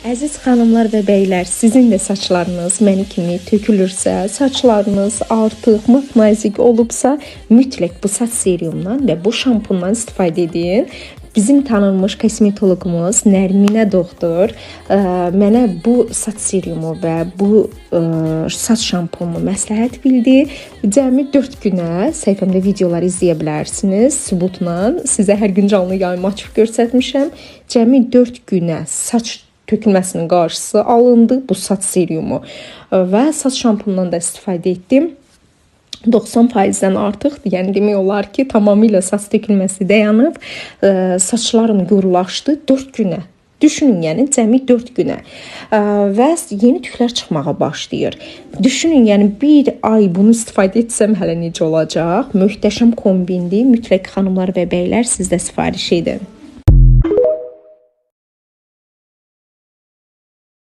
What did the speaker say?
Əziz xanımlar və bəylər, sizin də saçlarınız məni kimi tökülürsə, saçlarınız artıq mat-nazik olubsa, mütləq bu saç serumdan və bu şampundan istifadə edin. Bizim tanınmış kosmetoloqumuz Nərminə doktor ə, mənə bu saç serumu və bu ə, saç şampunu məsləhət bildi. Cəmi 4 günə səhifəmdə videolar izləyə bilərsiniz. Sübutla sizə hər gün canlı yayım açıb göstərmişəm. Cəmi 4 günə saç tökülməsinin qarşısı alındı bu saç serumu və saç şampunundan da istifadə etdim. 90%-dən artıqdır. Yəni demək olar ki, tamamilə saç tökülməsi dayanıb, saçlarım gurulaşdı 4 günə. Düşünün, yəni cəmi 4 günə. Və yeni tüklər çıxmağa başlayır. Düşünün, yəni 1 ay bunu istifadə etsəm hələ necə olacaq? Möhtəşəm kombindir. Mütləq xanımlar və bəylər siz də sifariş edin.